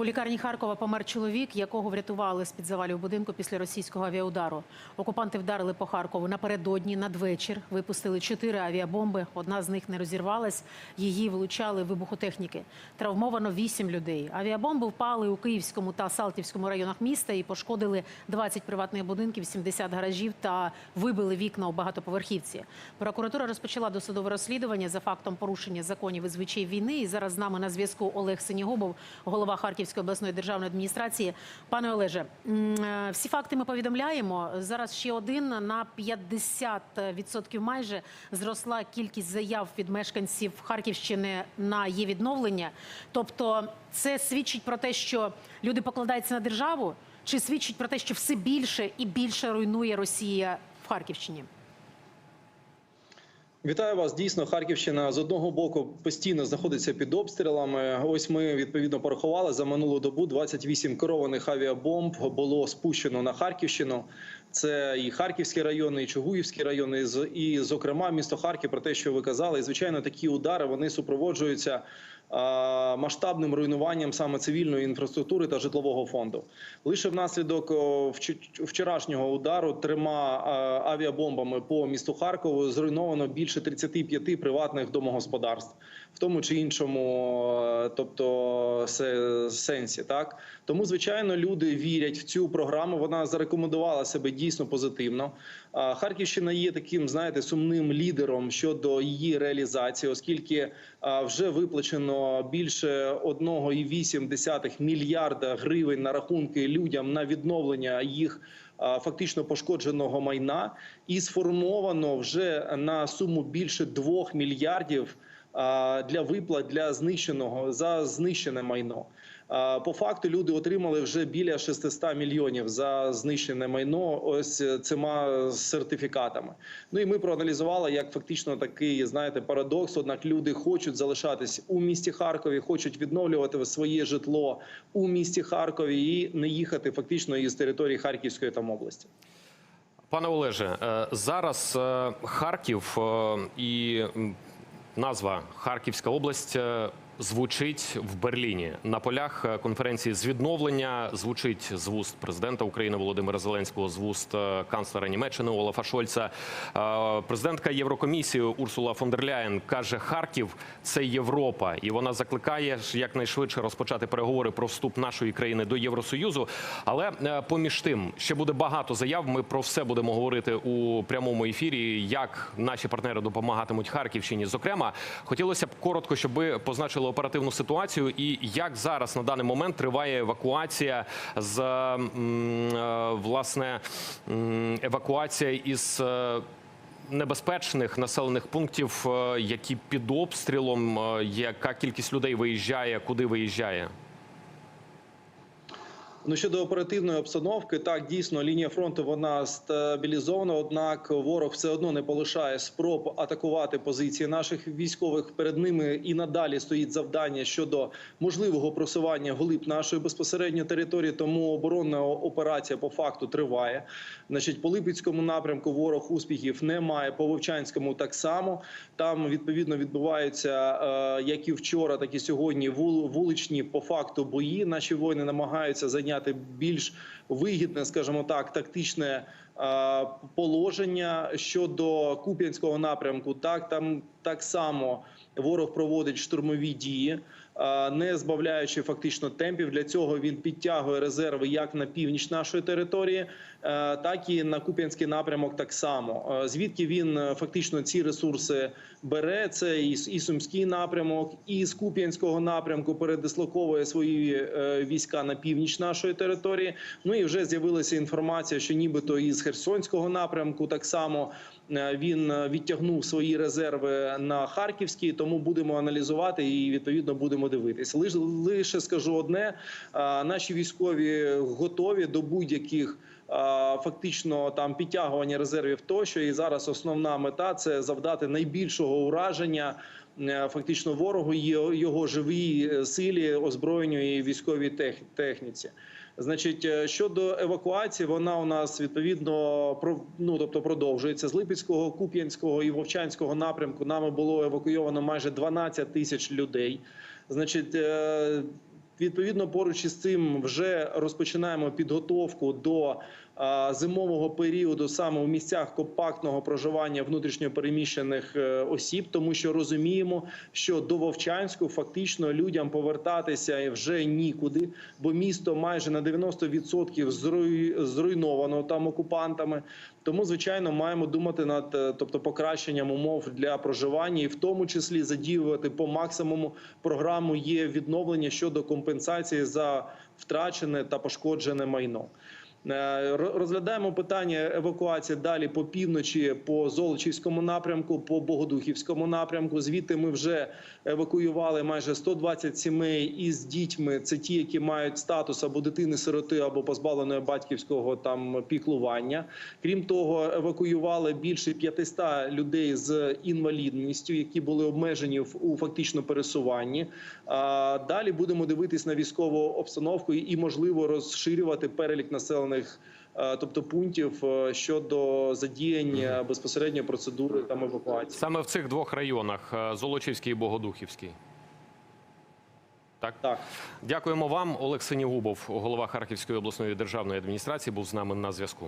У лікарні Харкова помер чоловік, якого врятували з під завалів будинку після російського авіаудару. Окупанти вдарили по Харкову напередодні надвечір. Випустили чотири авіабомби. Одна з них не розірвалась. Її влучали вибухотехніки. Травмовано вісім людей. Авіабомби впали у Київському та Салтівському районах міста і пошкодили 20 приватних будинків, 70 гаражів та вибили вікна у багатоповерхівці. Прокуратура розпочала досудове розслідування за фактом порушення законів і звичаїв війни. І зараз з нами на зв'язку Олег Синігубов, голова Харківської обласної державної адміністрації. Пане Олеже, е, всі факти ми повідомляємо. Зараз ще один на 50% майже зросла кількість заяв від мешканців Харківщини на її відновлення. Тобто, це свідчить про те, що люди покладаються на державу, чи свідчить про те, що все більше і більше руйнує Росія в Харківщині? Вітаю вас. Дійсно, Харківщина з одного боку постійно знаходиться під обстрілами. Ось ми відповідно порахували за минулу добу 28 керованих авіабомб було спущено на Харківщину. Це і Харківський район, і Чугуївський район, і, зокрема місто Харків. Про те, що ви казали, і звичайно, такі удари вони супроводжуються масштабним руйнуванням саме цивільної інфраструктури та житлового фонду. Лише внаслідок вчорашнього удару трьома авіабомбами по місту Харкову зруйновано більше 35 приватних домогосподарств, в тому чи іншому, е, тобто се- сенсі. Так тому, звичайно, люди вірять в цю програму. Вона зарекомендувала себе дійсно позитивно. Харківщина є таким, знаєте, сумним лідером щодо її реалізації, оскільки вже виплачено більше 1,8 мільярда гривень на рахунки людям на відновлення їх фактично пошкодженого майна, і сформовано вже на суму більше 2 мільярдів для виплат для знищеного за знищене майно. По факту люди отримали вже біля 600 мільйонів за знищене майно. Ось цими сертифікатами. Ну і ми проаналізували, як фактично такий знаєте парадокс. Однак люди хочуть залишатись у місті Харкові, хочуть відновлювати своє житло у місті Харкові і не їхати фактично із території Харківської там області. Пане Олеже, е, зараз е, Харків е, і назва Харківська область е, звучить в Берліні. На полях е, конференції з відновлення звучить з вуст президента України Володимира Зеленського, з вуст е, канцлера Німеччини Олафа Шольца. Е, Президентка Єврокомісії Урсула фон дер Ляєн каже, Харків це Європа, і вона закликає якнайшвидше розпочати переговори про вступ нашої країни до Євросоюзу. Але поміж тим ще буде багато заяв. Ми про все будемо говорити у прямому ефірі. Як наші партнери допомагатимуть Харківщині. Зокрема, хотілося б коротко, щоб ви позначили оперативну ситуацію і як зараз на даний момент триває евакуація з е, власне евакуація із. е, Небезпечних населених пунктів, е, які під обстрілом, яка кількість людей виїжджає, куди виїжджає? Ну щодо оперативної обстановки, так дійсно лінія фронту вона стабілізована. Однак ворог все одно не полишає спроб атакувати позиції наших військових. Перед ними і надалі стоїть завдання щодо можливого просування глиб нашої безпосередньо території. Тому оборонна операція по факту триває. Значить, по Липецькому напрямку ворог успіхів немає. По Вовчанському так само там відповідно відбуваються е, як і вчора, так і сьогодні вуличні по факту бої. Наші воїни намагаються зайняти більш вигідне, скажімо так, тактичне е, положення щодо Куп'янського напрямку. Так там так само ворог проводить штурмові дії, не збавляючи фактично темпів. Для цього він підтягує резерви як на північ нашої території, так і на Куп'янський напрямок. Так само звідки він е, фактично ці ресурси бере. Це і, Сумський напрямок, і з Куп'янського напрямку передислоковує свої е, війська на північ нашої території. Ну і вже з'явилася інформація, що нібито із Херсонського напрямку так само е, він відтягнув свої резерви на Харківський. Тому будемо аналізувати і відповідно будемо дивитися. Лише лише скажу одне: наші військові готові до будь-яких. Фактично там підтягування резервів тощо, і зараз основна мета це завдати найбільшого ураження фактично ворогу його живій е, силі, озброєнню і військовій техніці. Значить, е, щодо евакуації, вона у нас відповідно ну тобто продовжується з Липецького, Куп'янського і Вовчанського напрямку. Нами було евакуйовано майже 12 тисяч людей. Значить, е, Відповідно, поруч із цим вже розпочинаємо підготовку до зимового періоду саме у місцях компактного проживання внутрішньопереміщених е, осіб, тому що розуміємо, що до Вовчанську фактично людям повертатися вже нікуди, бо місто майже на 90% зруйновано там окупантами. Тому, звичайно, маємо думати над е, тобто покращенням умов для проживання, і в тому числі задіювати по максимуму програму є відновлення щодо компенсації за втрачене та пошкоджене майно. Е, ро- Розглядаємо питання евакуації далі по півночі, по Золочівському напрямку, по Богодухівському напрямку. Звідти ми вже евакуювали майже 120 сімей із дітьми. Це ті, які мають статус або дитини-сироти, або позбавленої батьківського там піклування. Крім того, евакуювали більше 500 людей з інвалідністю, які були обмежені у фактично пересуванні. А далі будемо дивитись на військову обстановку і, можливо, розширювати перелік населених. е, Тобто пунктів е, щодо задіяння безпосередньо процедури там евакуації. Саме в цих двох районах е, Золочівський і Богодухівський. Так, Так. дякуємо вам. Олексій Губов, голова Харківської обласної державної адміністрації, був з нами на зв'язку.